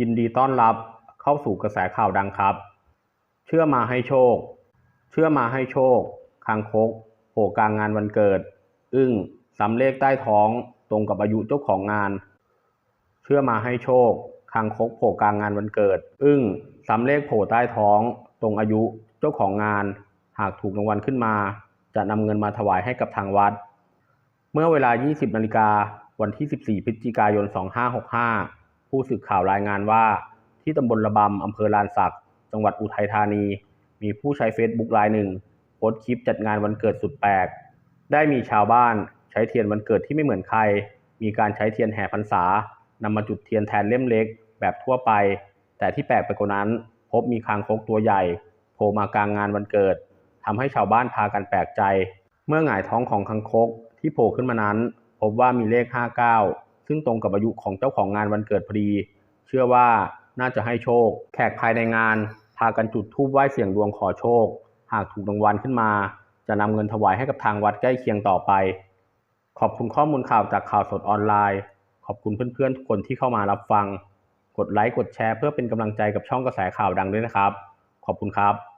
ยินดีต้อนรับเข้าสู่กระแสข่าวดังครับ เชื่อมาให้โชค เชื่อมาให้โชค คางคกโผล่กลางงานวันเกิด อึ้งซ้ำเลขใต้ท้องตรงกับอายุเจ้าของงาน เชื่อมาให้โชค คางคกโผล่กลางงานวันเกิด อึ้งซ้ำเลขโผล่ใต้ท้อง ตรงอายุเจ้าของงาน หากถูกรางวัลขึ้นมา จะนำเงินมาถวายให้กับทางวัด เมื่อเวลา 20นาฬิกาวันที่ 14 พฤศจิกายน 2565 ผู้สื่อข่าวรายงานว่า ที่ตำบลระบำอำเภอลานสัก จังหวัดอุทัยธานี มีผู้ใช้เฟซบุ๊กรายหนึ่งโพสต์คลิปจัดงานวันเกิดสุดแปลก ได้มีชาวบ้านใช้เทียนวันเกิดที่ไม่เหมือนใคร มีการใช้เทียนแห่พรรษานำมาจุดเทียนแทนเล่มเล็ก แบบทั่วไป แต่ที่แปลกไปกว่านั้น พบมีคางคกตัวใหญ่โผล่มากลางงานวันเกิดทำให้ชาวบ้านพากันแปลกใจ เมื่อหงายท้องของคางคกที่โผล่ขึ้นมานั้น พบว่ามีเลข 59 ซึ่งตรงกับอายุของเจ้าของงานวันเกิดพอดี เชื่อว่าน่าจะให้โชค แขกภายในงาน พากันจุดธูปไหว้เสี่ยงดวงขอโชค หากถูกรางวัลขึ้นมา จะนำเงินถวายให้กับทางวัดใกล้เคียงต่อไป ขอบคุณข้อมูลข่าวจากข่าวสดออนไลน์ ขอบคุณเพื่อนๆทุกคนที่เข้ามารับฟัง กดไลค์กดแชร์เพื่อเป็นกำลังใจกับช่องกระแสข่าวดังด้วยนะครับ ขอบคุณครับ